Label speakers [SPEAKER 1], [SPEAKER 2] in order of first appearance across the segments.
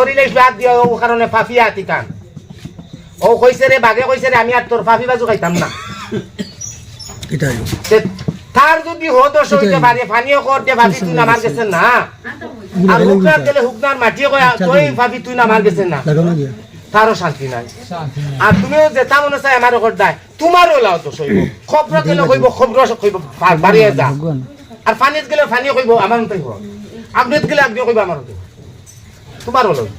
[SPEAKER 1] করিলে বাদ দিয়া ও কারণে ফাফিয়া আতি ও কইছে রে বাগে কইছে রে আমি আর তোর ফাফি বাজু খাইতাম না। তার যদি হতো সইতে পারে ফানিও করতে ভাবি তুই নামার গেছে না। আর হুকনার গেলে হুকনার মাটিও কয় তুই ভাবি তুই নামার গেছে না।
[SPEAKER 2] লাগাও না গিয়া
[SPEAKER 1] তারও শান্তি নাই। আর তুমিও যে তা মনে চাই আমার ওপর দায় তোমারও লাও তো সইব খবর গেলে কইব খবর কইব বাড়িয়ে যা। আর ফানিত গেলে ফানিও কইব আমার হোক আপনিত গেলে আপনিও কইব আমার মতই তোমারও লই।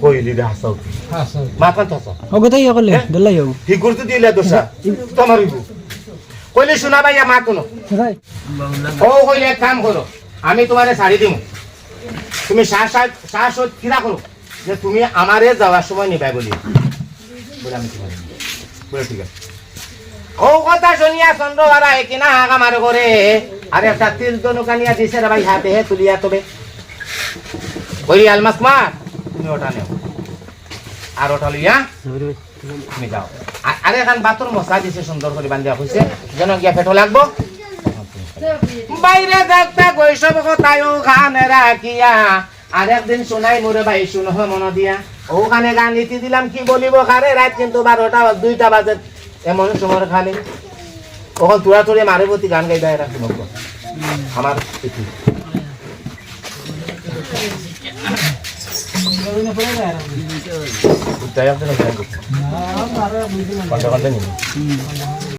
[SPEAKER 1] কইলি রে হাসাও মাথান থাসা
[SPEAKER 2] অগতাই অকলে দলাই হোক
[SPEAKER 1] হি গুরুত্ব দিলে দোষা তোমার হইব। কইলে শোনা ভাই মা কোনো। ও কইলে এক কাম করো আমি তোমারে শাড়ি দিম। তুমি শ্বাস শ্বাস কিরা করো যে তুমি আমারে যাওয়ার সময় নিবাই বলি। বলে আমি তোমারে নিবো। বলে ঠিক আছে। ও কথা শুনিয়া চন্দ্রবারা কিনা হাঁক আমার করে আর একটা তিল দনুকানিয়া দিছে রে ভাই হাতে হে তুলিয়া তবে। ওই আলমাস মার তুমি ওটা নেও। আর ওটা লইয়া তুমি যাও। আরে এখন বাতর মশা দিছে, সুন্দর করে বান্ধিয়া হয়েছে যেন গিয়া পেটো লাগবো। বাইরে দেখতে গৈসব কথায়ও খানে রাখিয়া। আর একদিন শোনাই মোরে ভাই, শুনো মন দিয়া। ওখানে গান ইতি দিলাম, কি বলিব খারে রাত কিন্তু বারোটা, দুইটা বাজে এমন সময় খালি। ওখান তুরা তুরে মারে প্রতি গান গাই দেয় রাখি আমার Kita yang